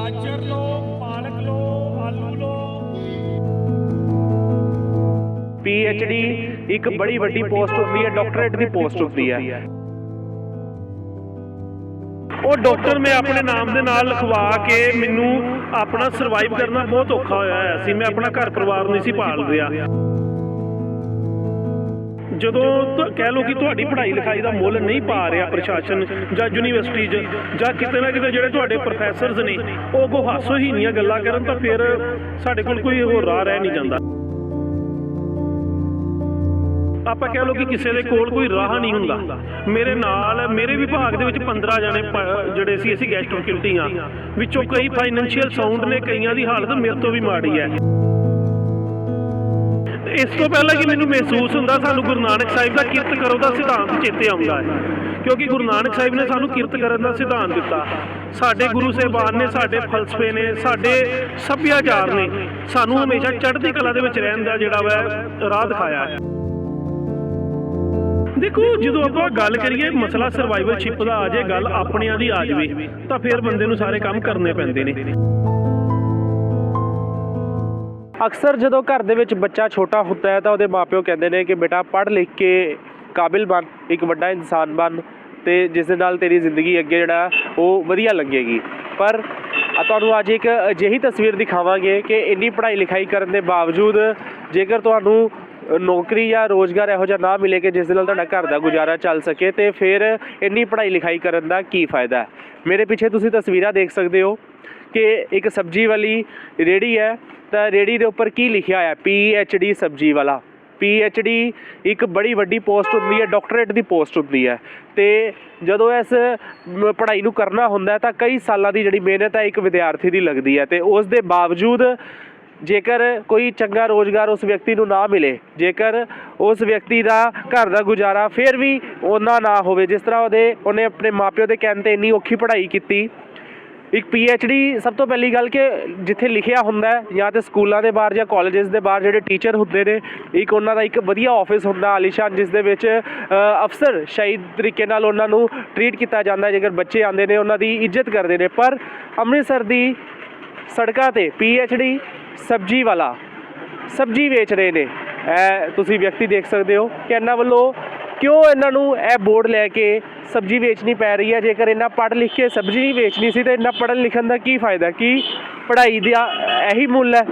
ਗਾਜਰ ਲੋ ਪਾਲਕ ਲੋ ਆਲੂ ਲੋ ਡੀ ਇੱਕ ਬੜੀ ਵੱਡੀ ਪੋਸਟ ਹੁੰਦੀ ਹੈ ਡਾਕਟਰੇਟ ਦੀ ਪੋਸਟ ਹੁੰਦੀ ਹੈ। ਉਹ ਡਾਕਟਰ ਮੈਂ ਆਪਣੇ ਨਾਮ ਦੇ ਨਾਲ ਲਿਖਵਾ ਕੇ ਮੈਨੂੰ ਆਪਣਾ ਸਰਵਾਈਵ ਕਰਨਾ ਬਹੁਤ ਔਖਾ ਹੋਇਆ ਹੋਇਆ ਸੀ। ਮੈਂ ਆਪਣਾ ਘਰ ਪਰਿਵਾਰ ਨਹੀਂ ਸੀ ਪਾਲ ਰਿਹਾ। ਜਦੋਂ ਕਹਿ ਲਓ ਕਿ ਤੁਹਾਡੀ ਪੜ੍ਹਾਈ ਲਿਖਾਈ ਦਾ ਮੁੱਲ ਨਹੀਂ ਪਾ ਰਿਹਾ ਪ੍ਰਸ਼ਾਸਨ ਜਾਂ ਯੂਨੀਵਰਸਿਟੀ 'ਚ ਜਾਂ ਕਿਤੇ ਨਾ ਕਿਤੇ ਜਿਹੜੇ ਤੁਹਾਡੇ ਪ੍ਰੋਫੈਸਰਸ ਨੇ, ਉਹ ਕੋ ਹਾਸੋ ਹੀ ਨਹੀਂ ਗੱਲਾਂ ਕਰਨ ਤਾਂ ਫਿਰ ਸਾਡੇ ਕੋਲ ਕੋਈ ਹੋਰ ਰਾਹ ਰਹਿ ਨਹੀਂ ਜਾਂਦਾ। ਆਪਾਂ ਕਹਿ ਲਓ ਕਿ ਕਿਸੇ ਦੇ ਕੋਲ ਕੋਈ ਰਾਹ ਨਹੀਂ ਹੁੰਦਾ। ਮੇਰੇ ਨਾਲ, ਮੇਰੇ ਵਿਭਾਗ ਦੇ ਵਿੱਚ 15 ਜਣੇ ਜਿਹੜੇ ਸੀ, ਅਸੀਂ ਗੈਸਟ ਫੈਕਲਟੀ ਆ ਵਿੱਚੋਂ ਕਈ ਫਾਈਨੈਂਸ਼ੀਅਲ ਸਾਊਂਡ ਨੇ, ਕਈਆਂ ਦੀ ਹਾਲਤ ਮੇਰੇ ਤੋਂ ਵੀ ਮਾੜੀ ਹੈ। ਇਸ ਤੋਂ ਪਹਿਲਾਂ ਕਿ ਮੈਨੂੰ ਮਹਿਸੂਸ ਹੁੰਦਾ ਸਾਨੂੰ ਗੁਰੂ ਨਾਨਕ ਸਾਹਿਬ ਦਾ ਕਿਰਤ ਕਰੋ ਦਾ ਸਿਧਾਂਤ ਚੇਤੇ ਆਉਂਦਾ ਹੈ। ਕਿਉਂਕਿ ਗੁਰੂ ਨਾਨਕ ਸਾਹਿਬ ਨੇ ਸਾਨੂੰ ਕਿਰਤ ਕਰਨ ਦਾ ਸਿਧਾਂਤ ਦਿੱਤਾ। ਸਾਡੇ ਗੁਰੂ ਸਾਹਿਬਾਨ ਨੇ, ਸਾਡੇ ਫਲਸਫੇ ਨੇ, ਸਾਡੇ ਸੱਭਿਆਚਾਰ ਨੇ ਸਾਨੂੰ ਹਮੇਸ਼ਾ ਚੜ੍ਹਦੀ ਕਲਾ ਦੇ ਵਿੱਚ ਰਹਿਣ ਦਾ ਜਿਹੜਾ ਵਾ ਰਾਹ ਦਿਖਾਇਆ ਹੈ। ਦੇਖੋ, ਜਦੋਂ ਆਪਾਂ ਗੱਲ ਕਰੀਏ ਮਸਲਾ ਸਰਵਾਈਵਲਸ਼ਿਪ ਦਾ ਆ ਜੇ ਗੱਲ ਆਪਣਿਆਂ ਦੀ ਆ ਜਾਵੇ, ਤਾਂ ਫਿਰ ਬੰਦੇ ਨੂੰ ਸਾਰੇ ਕੰਮ ਕਰਨੇ ਪੈਂਦੇ ਨੇ। ਅਕਸਰ ਜਦੋਂ ਘਰ ਦੇ ਵਿੱਚ ਬੱਚਾ ਛੋਟਾ ਹੁੰਦਾ ਹੈ ਤਾਂ ਉਹਦੇ ਮਾਪਿਓ ਕਹਿੰਦੇ ਨੇ ਕਿ ਬੇਟਾ, ਪੜ੍ਹ ਲਿਖ ਕੇ ਕਾਬਿਲ ਬਣ, ਇੱਕ ਵੱਡਾ ਇਨਸਾਨ ਬਣ ਤੇ ਜਿਸ ਦੇ ਨਾਲ ਤੇਰੀ ਜ਼ਿੰਦਗੀ ਅੱਗੇ ਜਿਹੜਾ ਉਹ ਵਧੀਆ ਲੱਗੇਗੀ। ਪਰ ਤੁਹਾਨੂੰ ਅੱਜ ਇੱਕ ਅਜਿਹੀ ਤਸਵੀਰ ਦਿਖਾਵਾਂਗੇ ਕਿ ਇੰਨੀ ਪੜ੍ਹਾਈ ਲਿਖਾਈ ਕਰਨ ਦੇ ਬਾਵਜੂਦ ਜੇਕਰ ਤੁਹਾਨੂੰ ਨੌਕਰੀ ਜਾਂ ਰੋਜ਼ਗਾਰ ਇਹੋ ਜਿਹਾ ਨਾ ਮਿਲੇ ਕਿ ਜਿਸ ਦੇ ਨਾਲ ਤੁਹਾਡਾ ਘਰ ਦਾ ਗੁਜ਼ਾਰਾ ਚੱਲ ਸਕੇ ਤੇ ਫਿਰ ਇੰਨੀ ਪੜ੍ਹਾਈ ਲਿਖਾਈ ਕਰਨ ਦਾ ਕੀ ਫਾਇਦਾ ਮੇਰੇ ਪਿੱਛੇ ਤੁਸੀਂ ਤਸਵੀਰਾਂ ਦੇਖ ਸਕਦੇ ਹੋ। ਕਿ ਇੱਕ ਸਬਜ਼ੀ ਵਾਲੀ ਰੇੜੀ ਹੈ, ਤਾਂ ਰੇੜੀ ਦੇ ਉੱਪਰ ਕੀ ਲਿਖਿਆ ਹੋਇਆ? ਪੀ ਐਚ ਡੀ ਸਬਜ਼ੀ ਵਾਲਾ। ਪੀ ਐਚ ਡੀ ਇੱਕ ਬੜੀ ਵੱਡੀ ਪੋਸਟ ਹੁੰਦੀ ਹੈ, ਡਾਕਟਰੇਟ ਦੀ ਪੋਸਟ ਹੁੰਦੀ ਹੈ। ਤੇ ਜਦੋਂ ਇਸ ਪੜ੍ਹਾਈ ਨੂੰ ਕਰਨਾ ਹੁੰਦਾ ਤਾਂ ਕਈ ਸਾਲਾਂ ਦੀ ਜਿਹੜੀ ਮਿਹਨਤ ਹੈ, ਇੱਕ ਵਿਦਿਆਰਥੀ ਦੀ ਲੱਗਦੀ ਹੈ। ਤੇ ਉਸ ਦੇ ਬਾਵਜੂਦ ਜੇਕਰ ਕੋਈ ਚੰਗਾ ਰੋਜ਼ਗਾਰ ਉਸ ਵਿਅਕਤੀ ਨੂੰ ਨਾ ਮਿਲੇ, ਜੇਕਰ ਉਸ ਵਿਅਕਤੀ ਦਾ ਘਰ ਦਾ ਗੁਜ਼ਾਰਾ ਫਿਰ ਵੀ ਉਹਨਾਂ ਨਾ ਹੋਵੇ, ਜਿਸ ਤਰ੍ਹਾਂ ਉਹਦੇ, ਉਹਨੇ ਆਪਣੇ ਮਾਪਿਓ ਦੇ ਕਹਿਣ ਤੇ ਇੰਨੀ ਔਖੀ ਪੜ੍ਹਾਈ ਕੀਤੀ ਇੱਕ ਪੀ ਐਚ ਡੀ ਸਭ ਤੋਂ ਪਹਿਲੀ ਗੱਲ ਕਿ ਜਿੱਥੇ ਲਿਖਿਆ ਹੁੰਦਾ ਜਾਂ ਤੇ ਸਕੂਲਾਂ ਦੇ ਬਾਹਰ ਜਾਂ ਕਾਲਜਸ ਦੇ ਬਾਹਰ ਜਿਹੜੇ ਟੀਚਰ ਹੁੰਦੇ ਨੇ, ਇੱਕ ਉਹਨਾਂ ਦਾ ਇੱਕ ਵਧੀਆ ਆਫਿਸ ਹੁੰਦਾ ਆਲੀਸ਼ਾਨ ਜਿਸ ਦੇ ਵਿੱਚ ਅਫਸਰ ਸਹੀ ਤਰੀਕੇ ਨਾਲ ਉਹਨਾਂ ਨੂੰ ਟਰੀਟ ਕੀਤਾ ਜਾਂਦਾ ਜੇਕਰ ਬੱਚੇ ਆਉਂਦੇ ਨੇ, ਉਹਨਾਂ ਦੀ ਇੱਜ਼ਤ ਕਰਦੇ ਨੇ। ਪਰ ਅੰਮ੍ਰਿਤਸਰ ਦੀ ਸੜਕਾਂ ਤੇ ਪੀ ਐਚ ਡੀ ਸਬਜੀ ਵਾਲਾ, ਸਬਜੀ ਵੇਚ ਰਹੇ ਨੇ। ਇਹ ਤੁਸੀਂ ਵਿਅਕਤੀ ਦੇਖ ਸਕਦੇ ਹੋ ਕਿ ਇਹਨਾਂ ਵੱਲੋਂ ਕਿਉਂ ਇਹਨਾਂ ਨੂੰ ਇਹ ਬੋਰਡ ਲੈ ਕੇ ਸਬਜੀ ਵੇਚਣੀ ਪੈ ਰਹੀ ਹੈ? ਜੇਕਰ ਇਹਨਾਂ ਪੜ੍ਹ ਲਿਖ ਕੇ ਸਬਜੀ ਹੀ ਵੇਚਣੀ ਸੀ ਤਾਂ ਇਹਨਾਂ ਪੜ੍ਹਨ ਲਿਖਣ ਦਾ ਕੀ ਫਾਇਦਾ? ਕੀ ਪੜ੍ਹਾਈ ਦਾ ਇਹੀ ਮੁੱਲ ਹੈ?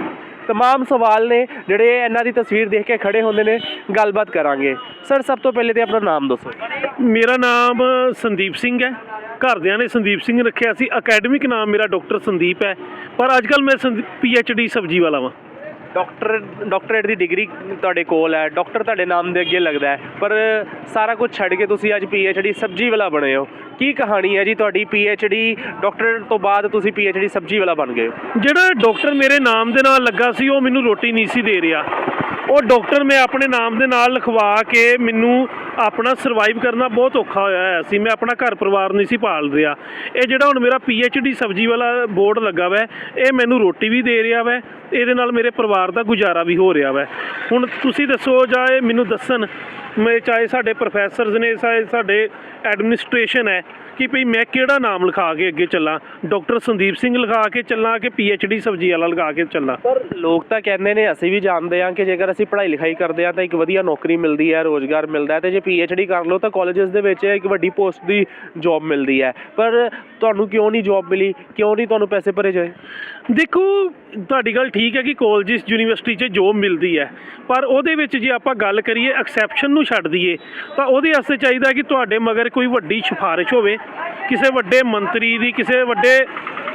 ਤਮਾਮ ਸਵਾਲ ਨੇ ਜਿਹੜੇ ਇਹਨਾਂ ਦੀ ਤਸਵੀਰ ਦੇਖ ਕੇ ਖੜੇ ਹੁੰਦੇ ਨੇ। ਗੱਲਬਾਤ ਕਰਾਂਗੇ। ਸਰ, ਸਭ ਤੋਂ ਪਹਿਲੇ ਤੇ ਆਪਣਾ ਨਾਮ ਦੱਸੋ। ਮੇਰਾ ਨਾਮ ਸੰਦੀਪ ਸਿੰਘ ਹੈ। ਘਰਦਿਆਂ ਨੇ ਸੰਦੀਪ ਸਿੰਘ ਰੱਖਿਆ ਸੀ। ਅਕੈਡਮਿਕ ਨਾਮ ਮੇਰਾ ਡਾਕਟਰ ਸੰਦੀਪ ਹੈ। ਪਰ ਅੱਜ ਕੱਲ ਮੈਂ ਪੀ ਐਚ ਡੀ ਸਬਜੀ ਵਾਲਾ ਵਾਂ। ਡਾਕਟਰ, ਡਾਕਟਰੇਟ ਦੀ ਡਿਗਰੀ ਤੁਹਾਡੇ ਕੋਲ ਹੈ, ਡਾਕਟਰ ਤੁਹਾਡੇ ਨਾਮ ਦੇ ਅੱਗੇ ਲੱਗਦਾ ਹੈ, ਪਰ ਸਾਰਾ ਕੁਝ ਛੱਡ ਕੇ ਤੁਸੀਂ ਅੱਜ ਡੀ ਸਬਜੀ ਵਾਲਾ ਬਣੇ ਹੋ। ਕੀ ਕਹਾਣੀ ਹੈ ਜੀ ਤੁਹਾਡੀ ਡੀ ਡਾਕਟਰ ਤੋਂ ਬਾਅਦ ਤੁਸੀਂ ਡੀ ਸਬਜੀ ਵਾਲਾ ਬਣ ਗਏ ਹੋ। ਜਿਹੜਾ ਡਾਕਟਰ ਮੇਰੇ ਨਾਮ ਦੇ ਨਾਲ ਲੱਗਾ ਸੀ, ਉਹ ਮੈਨੂੰ ਰੋਟੀ ਨਹੀਂ ਸੀ ਦੇ ਰਿਹਾ। ਉਹ ਡਾਕਟਰ, ਮੈਂ ਆਪਣੇ ਨਾਮ ਦੇ ਨਾਲ ਲਿਖਵਾ ਕੇ ਮੈਨੂੰ ਆਪਣਾ ਸਰਵਾਈਵ ਕਰਨਾ ਬਹੁਤ ਔਖਾ ਹੋਇਆ ਹੋਇਆ ਸੀ। ਮੈਂ ਆਪਣਾ ਘਰ ਪਰਿਵਾਰ ਨਹੀਂ ਸੀ ਪਾਲ ਰਿਹਾ। ਇਹ ਜਿਹੜਾ ਹੁਣ ਮੇਰਾ ਡੀ ਸਬਜੀ ਵਾਲਾ ਬੋਰਡ ਲੱਗਾ ਵੈ, ਇਹ ਮੈਨੂੰ ਰੋਟੀ ਵੀ ਦੇ ਰਿਹਾ ਵੈ, ਇਹਦੇ ਨਾਲ ਮੇਰੇ ਪਰਿਵਾਰ ਦਾ ਗੁਜ਼ਾਰਾ ਵੀ ਹੋ ਰਿਹਾ ਵੈ। ਹੁਣ ਤੁਸੀਂ ਦੱਸੋ ਜਾਂ ਇਹ ਮੈਨੂੰ ਦੱਸਣ, ਮੈਂ ਚਾਹੇ ਸਾਡੇ ਪ੍ਰੋਫੈਸਰਸ ਨੇ, ਚਾਹੇ ਸਾਡੇ ਐਡਮਿਨਿਸਟ੍ਰੇਸ਼ਨ ਹੈ ਕਿ ਭਈ ਮੈਂ ਕਿਹੜਾ ਨਾਮ ਲਿਖਾ ਕੇ ਅੱਗੇ ਚੱਲਾਂ? ਡਾਕਟਰ ਸੰਦੀਪ ਸਿੰਘ ਲਿਖਾ ਕੇ ਚੱਲਾਂ ਕਿ ਡੀ ਸਬਜੀ ਵਾਲਾ ਲਗਾ ਕੇ ਚੱਲਾਂ? ਪਰ ਲੋਕ ਤਾਂ ਕਹਿੰਦੇ ਨੇ ਅਸੀਂ ਵੀ ਜਾਣਦੇ ਹਾਂ ਕਿ ਜੇਕਰ ਅਸੀਂ ਪੜ੍ਹਾਈ ਲਿਖਾਈ ਕਰਦੇ ਹਾਂ ਤਾਂ ਇੱਕ ਵਧੀਆ ਨੌਕਰੀ ਮਿਲਦੀ ਹੈ ਰੋਜ਼ਗਾਰ ਮਿਲਦਾ ਹੈ ਤੇ ਜੇ ਡੀ ਕਰ ਲਓ ਤਾਂ ਕਾਲਜਸ ਦੇ ਵਿੱਚ ਇੱਕ ਵੱਡੀ ਪੋਸਟ ਦੀ ਜੌਬ ਮਿਲਦੀ ਹੈ। ਪਰ ਤੁਹਾਨੂੰ ਕਿਉਂ ਨਹੀਂ ਜੌਬ ਮਿਲੀ? ਕਿਉਂ ਨਹੀਂ ਤੁਹਾਨੂੰ ਪੈਸੇ ਭਰੇ ਜਾਏ? ਦੇਖੋ ਤੁਹਾਡੀ ਗੱਲ ਠੀਕ ਹੈ ਕਿ ਕਾਲਜਿਸ ਯੂਨੀਵਰਸਿਟੀ 'ਚ ਜੋਬ ਮਿਲਦੀ ਹੈ। ਪਰ ਉਹਦੇ ਵਿੱਚ ਜੇ ਆਪਾਂ ਗੱਲ ਕਰੀਏ ਐਕਸੈਪਸ਼ਨ ਨੂੰ ਛੱਡ ਦਈਏ ਤਾਂ ਉਹਦੇ ਵਾਸਤੇ ਚਾਹੀਦਾ ਕਿ ਤੁਹਾਡੇ ਮਗਰ ਕੋਈ ਵੱਡੀ ਸਿਫਾਰਿਸ਼ ਹੋਵੇ। ਕਿਸੇ ਵੱਡੇ ਮੰਤਰੀ ਦੀ, ਕਿਸੇ ਵੱਡੇ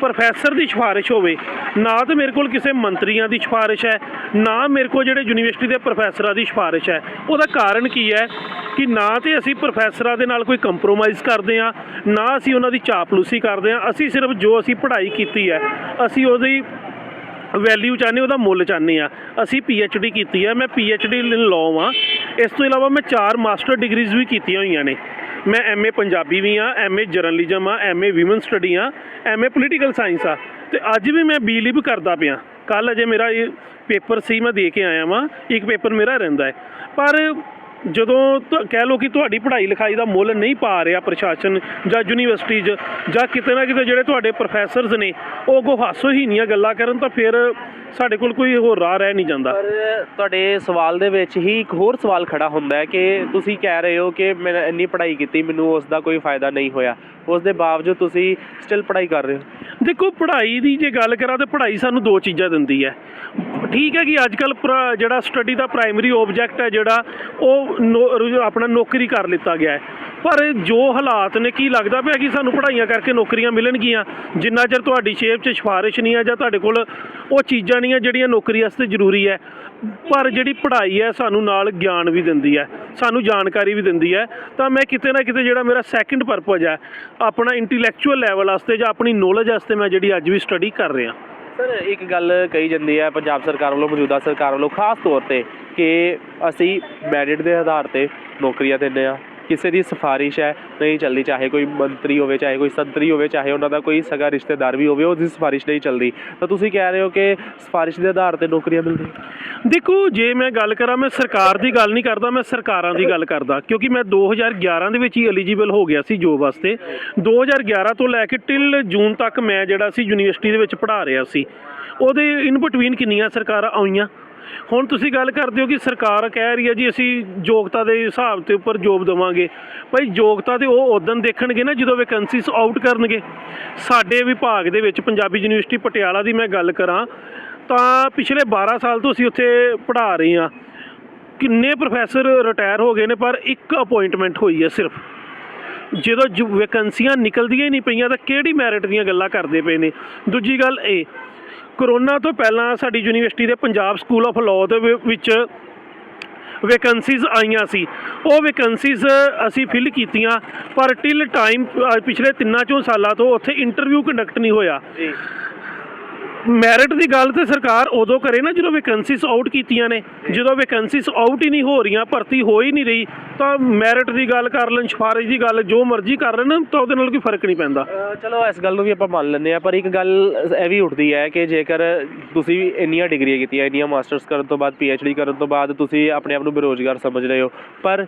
ਪ੍ਰੋਫੈਸਰ ਦੀ ਸਿਫਾਰਿਸ਼ ਹੋਵੇ, ਨਾ ਤਾਂ ਮੇਰੇ ਕੋਲ ਕਿਸੇ ਮੰਤਰੀਆਂ ਦੀ ਸਿਫਾਰਿਸ਼ ਹੈ, ਨਾ ਮੇਰੇ ਕੋਲ ਜਿਹੜੇ ਯੂਨੀਵਰਸਿਟੀ ਦੇ ਪ੍ਰੋਫੈਸਰਾਂ ਦੀ ਸਿਫਾਰਿਸ਼ ਹੈ। ਉਹਦਾ ਕਾਰਨ ਕੀ ਹੈ ਕਿ ਨਾ ਤੇ ਅਸੀਂ ਪ੍ਰੋਫੈਸਰਾਂ ਦੇ ਨਾਲ ਕੋਈ ਕੰਪਰੋਮਾਈਜ਼ ਕਰਦੇ ਆ ਨਾ ਅਸੀਂ ਉਹਨਾਂ ਦੀ ਚਾਪਲੂਸੀ ਕਰਦੇ ਆ ਅਸੀਂ ਸਿਰਫ ਜੋ ਅਸੀਂ ਪੜ੍ਹਾਈ ਕੀਤੀ ਹੈ, ਅਸੀਂ ਉਹਦੀ ਵੈਲਿਊ ਚਾਹੁੰਦੇ ਉਹਦਾ ਮੁੱਲ ਚਾਹੁੰਦੇ ਆ ਅਸੀਂ ਡੀ ਕੀਤੀ ਹੈ, ਮੈਂ ਡੀ ਲਾਅ ਵਾਂ। ਇਸ ਤੋਂ ਇਲਾਵਾ ਮੈਂ ਚਾਰ ਮਾਸਟਰ ਡਿਗਰੀਜ਼ ਵੀ ਕੀਤੀਆਂ ਹੋਈਆਂ ਨੇ। ਮੈਂ ਐਮਏ ਪੰਜਾਬੀ ਵੀ ਆ ਐਮਏ ਜਰਨਲਿਜ਼ਮ ਆ ਐਮਏ ਵਿਮਨ ਸਟੱਡੀ ਆ ਐਮਏ ਪੋਲੀਟੀਕਲ ਸਾਇੰਸ ਆ ਤੇ ਅੱਜ ਵੀ ਮੈਂ ਬੀਲਿਵ ਕਰਦਾ ਪਿਆ। ਕੱਲ ਅਜੇ ਮੇਰਾ ਇਹ ਪੇਪਰ ਸੀ, ਮੈਂ ਦੇ ਕੇ ਆਇਆ ਵਾਂ। ਇੱਕ ਪੇਪਰ ਮੇਰਾ ਰਹਿੰਦਾ ਹੈ। ਪਰ ਜਦੋਂ ਕਹਿ ਲਓ ਕਿ ਤੁਹਾਡੀ ਪੜ੍ਹਾਈ ਲਿਖਾਈ ਦਾ ਮੁੱਲ ਨਹੀਂ ਪਾ ਰਿਹਾ ਪ੍ਰਸ਼ਾਸਨ ਜਾਂ ਯੂਨੀਵਰਸਿਟੀ ਜਾਂ ਕਿਤੇ ਨਾ ਕਿਤੇ ਜਿਹੜੇ ਤੁਹਾਡੇ ਪ੍ਰੋਫੈਸਰਸ ਨੇ ਉਹ ਅੱਗੋਂ ਹਾਸੋਹੀਣੀਆਂ ਗੱਲਾਂ ਕਰਨ ਤਾਂ ਫਿਰ ਸਾਡੇ ਕੋਲ ਕੋਈ ਹੋਰ ਰਾਹ ਰਹਿ ਨਹੀਂ ਜਾਂਦਾ। ਪਰ ਤੁਹਾਡੇ ਸਵਾਲ ਦੇ ਵਿੱਚ ਹੀ ਇੱਕ ਹੋਰ ਸਵਾਲ ਖੜਾ ਹੁੰਦਾ ਹੈ ਕਿ ਤੁਸੀਂ ਕਹਿ ਰਹੇ ਹੋ ਕਿ ਮੈਂ ਇੰਨੀ ਪੜ੍ਹਾਈ ਕੀਤੀ ਮੈਨੂੰ ਉਸ ਦਾ ਕੋਈ ਫਾਇਦਾ ਨਹੀਂ ਹੋਇਆ। ਉਸ ਦੇ ਬਾਵਜੂਦ ਤੁਸੀਂ ਸਟਿਲ ਪੜ੍ਹਾਈ ਕਰ ਰਹੇ ਹੋ। ਦੇਖੋ ਪੜ੍ਹਾਈ ਦੀ ਜੇ ਗੱਲ ਕਰਾਂ ਤਾਂ ਪੜ੍ਹਾਈ ਸਾਨੂੰ ਦੋ ਚੀਜ਼ਾਂ ਦਿੰਦੀ ਹੈ। ਠੀਕ ਹੈ ਕਿ ਅੱਜ ਕੱਲ ਜਿਹੜਾ ਸਟੱਡੀ ਦਾ ਪ੍ਰਾਇਮਰੀ ਆਬਜੈਕਟ ਹੈ ਜਿਹੜਾ ਉਹ ਆਪਣਾ ਨੌਕਰੀ ਕਰ ਲਿੱਤਾ ਗਿਆ ਹੈ। ਪਰ ਜੋ ਹਾਲਾਤ ਨੇ, ਕੀ ਲੱਗਦਾ ਪਿਆ ਕਿ ਸਾਨੂੰ ਪੜ੍ਹਾਈਆਂ ਕਰਕੇ ਨੌਕਰੀਆਂ ਮਿਲਣਗੀਆਂ? ਜਿੰਨਾ ਚਿਰ ਤੁਹਾਡੀ ਸ਼ੇਪ 'ਚ ਸਿਫਾਰਿਸ਼ ਨਹੀਂ ਹੈ ਜਾਂ ਤੁਹਾਡੇ ਕੋਲ ਉਹ ਚੀਜ਼ਾਂ ਨਹੀਂ ਹੈ ਜਿਹੜੀਆਂ ਨੌਕਰੀ ਵਾਸਤੇ ਜ਼ਰੂਰੀ ਹੈ, ਪਰ ਜਿਹੜੀ ਪੜ੍ਹਾਈ ਹੈ ਸਾਨੂੰ ਨਾਲ ਗਿਆਨ ਵੀ ਦਿੰਦੀ ਹੈ, ਸਾਨੂੰ ਜਾਣਕਾਰੀ ਵੀ ਦਿੰਦੀ ਹੈ, ਤਾਂ ਮੈਂ ਕਿਤੇ ਨਾ ਕਿਤੇ ਜਿਹੜਾ ਮੇਰਾ ਸੈਕੰਡ ਪਰਪਸ ਹੈ, ਆਪਣਾ ਇੰਟੈਲੈਕਚੁਅਲ ਲੈਵਲ ਵਾਸਤੇ ਜਾਂ ਆਪਣੀ ਨੌਲੇਜ ਵਾਸਤੇ ਮੈਂ ਜਿਹੜੀ ਅੱਜ ਵੀ ਸਟੱਡੀ ਕਰ ਰਿਹਾ। ਸਰ, ਇੱਕ ਗੱਲ ਕਹੀ ਜਾਂਦੀ ਹੈ, ਪੰਜਾਬ ਸਰਕਾਰ ਵੱਲੋਂ, ਮੌਜੂਦਾ ਸਰਕਾਰ ਵੱਲੋਂ, ਖਾਸ ਤੌਰ ਤੇ ਕਿ ਅਸੀਂ ਮੈਰਿਟ ਦੇ ਆਧਾਰ ਤੇ ਨੌਕਰੀਆਂ ਦਿੰਦੇ ਆ ਕਿਸੇ ਦੀ ਸਿਫਾਰਿਸ਼ ਹੈ, ਨਹੀਂ ਚੱਲਦੀ, ਚਾਹੇ ਕੋਈ ਮੰਤਰੀ ਹੋਵੇ, ਚਾਹੇ ਕੋਈ ਸੰਤਰੀ ਹੋਵੇ, ਚਾਹੇ ਉਹਨਾਂ ਦਾ ਕੋਈ ਸਗਾ ਰਿਸ਼ਤੇਦਾਰ ਵੀ ਹੋਵੇ, ਉਹਦੀ ਸਿਫਾਰਿਸ਼ ਨਹੀਂ ਚੱਲਦੀ। ਤਾਂ ਤੁਸੀਂ ਕਹਿ ਰਹੇ ਹੋ ਕਿ ਸਿਫਾਰਿਸ਼ ਦੇ ਆਧਾਰ ਤੇ ਨੌਕਰੀਆਂ ਮਿਲਦੀਆਂ? ਦੇਖੋ, ਜੇ ਮੈਂ ਗੱਲ ਕਰਾਂ, ਮੈਂ ਸਰਕਾਰ ਦੀ ਗੱਲ ਨਹੀਂ ਕਰਦਾ, ਮੈਂ ਸਰਕਾਰਾਂ ਦੀ ਗੱਲ ਕਰਦਾ। ਕਿਉਂਕਿ ਮੈਂ 2011 ਦੇ ਵਿੱਚ ਹੀ ਐਲੀਜੀਬਲ ਹੋ ਗਿਆ ਸੀ ਜੋਬ ਵਾਸਤੇ। 2011 ਤੋਂ ਲੈ ਕੇ ਟਿਲ ਜੂਨ ਤੱਕ ਮੈਂ ਜਿਹੜਾ ਸੀ, ਯੂਨੀਵਰਸਿਟੀ ਦੇ ਵਿੱਚ ਪੜ੍ਹਾ ਰਿਹਾ ਸੀ। ਉਹਦੇ ਇਨ ਬਿਟਵੀਨ ਕਿੰਨੀਆਂ ਸਰਕਾਰਾਂ ਆਈਆਂ? ਹੁਣ ਤੁਸੀਂ ਗੱਲ ਕਰਦੇ ਹੋ ਕਿ ਸਰਕਾਰ ਕਹਿ ਰਹੀ ਹੈ ਜੀ ਅਸੀਂ ਯੋਗਤਾ ਦੇ ਹਿਸਾਬ ਤੇ ਉੱਪਰ ਜੋਬ ਦੇਵਾਂਗੇ। ਭਾਈ ਯੋਗਤਾ ਤੇ ਉਹ ਉਦੋਂ ਦੇਖਣਗੇ ਨਾ ਜਦੋਂ ਵੈਕੈਂਸੀਜ਼ ਆਊਟ ਕਰਨਗੇ। ਸਾਡੇ ਵਿਭਾਗ ਦੇ ਵਿੱਚ ਪੰਜਾਬੀ ਯੂਨੀਵਰਸਿਟੀ ਪਟਿਆਲਾ ਦੀ ਮੈਂ ਗੱਲ ਕਰਾਂ, ਤਾਂ ਪਿਛਲੇ 12 ਸਾਲ ਤੋਂ ਅਸੀਂ ਉੱਥੇ ਪੜ੍ਹਾ ਰਹੇ ਹਾਂ। ਕਿੰਨੇ ਪ੍ਰੋਫੈਸਰ ਰਿਟਾਇਰ ਹੋ ਗਏ ਨੇ, ਪਰ ਇੱਕ ਅਪਾਇੰਟਮੈਂਟ ਹੋਈ ਹੈ ਸਿਰਫ। ਜਦੋਂ ਜੋ ਵੈਕੈਂਸੀਆਂ ਨਿਕਲਦੀਆਂ ਹੀ ਨਹੀਂ ਪਈਆਂ, ਤਾਂ ਕਿਹੜੀ ਮੈਰਿਟ ਦੀਆਂ ਗੱਲਾਂ ਕਰਦੇ ਪਏ ਨੇ? ਦੂਜੀ ਗੱਲ ਇਹ ਕਰੋਨਾ ਤੋਂ ਪਹਿਲਾਂ ਸਾਡੀ ਯੂਨੀਵਰਸਿਟੀ ਦੇ ਪੰਜਾਬ ਸਕੂਲ ਆਫ ਲਾਅ ਦੇ ਵਿੱਚ ਵੈਕੈਂਸੀਜ਼ ਆਈਆਂ ਸੀ। ਉਹ ਵੈਕੈਂਸੀਜ਼ ਅਸੀਂ ਫਿਲ ਕੀਤੀਆਂ, ਪਰ ਟਿਲ ਟਾਈਮ ਪਿਛਲੇ ਤਿੰਨਾਂ ਚੋਂ ਸਾਲਾਂ ਤੋਂ ਉੱਥੇ ਇੰਟਰਵਿਊ ਕੰਡਕਟ ਨਹੀਂ ਹੋਇਆ। ਜੀ। ਮੈਰਿਟ ਦੀ ਗੱਲ ਤੇ ਸਰਕਾਰ ਉਦੋਂ ਕਰੇ ਨਾ ਜਦੋਂ ਵੈਕੈਂਸੀਜ਼ ਆਊਟ ਕੀਤੀਆਂ ਨੇ। ਜਦੋਂ ਵੈਕੈਂਸੀਜ਼ ਆਊਟ ਹੀ ਨਹੀਂ ਹੋ ਰਹੀਆਂ, ਭਰਤੀ ਹੋ ਹੀ ਨਹੀਂ ਰਹੀ, ਤਾਂ ਮੈਰਿਟ ਦੀ ਗੱਲ ਕਰ ਲੈਣ, ਸਿਫਾਰਿਸ਼ ਦੀ ਗੱਲ, ਜੋ ਮਰਜ਼ੀ ਕਰ ਲੈਣ, ਤਾਂ ਉਹਦੇ ਨਾਲ ਕੋਈ ਫ਼ਰਕ ਨਹੀਂ ਪੈਂਦਾ। ਚਲੋ, ਇਸ ਗੱਲ ਨੂੰ ਵੀ ਆਪਾਂ ਮੰਨ ਲੈਂਦੇ ਆ ਪਰ ਇੱਕ ਗੱਲ ਇਹ ਵੀ ਉੱਠਦੀ ਹੈ ਕਿ ਜੇਕਰ ਤੁਸੀਂ ਇੰਨੀਆਂ ਡਿਗਰੀਆਂ ਕੀਤੀਆਂ, ਇੰਨੀਆਂ ਮਾਸਟਰਸ ਕਰਨ ਤੋਂ ਬਾਅਦ ਡੀ ਕਰਨ ਤੋਂ ਬਾਅਦ ਤੁਸੀਂ ਆਪਣੇ ਆਪ ਨੂੰ ਬੇਰੋਜ਼ਗਾਰ ਸਮਝ ਰਹੇ ਹੋ, ਪਰ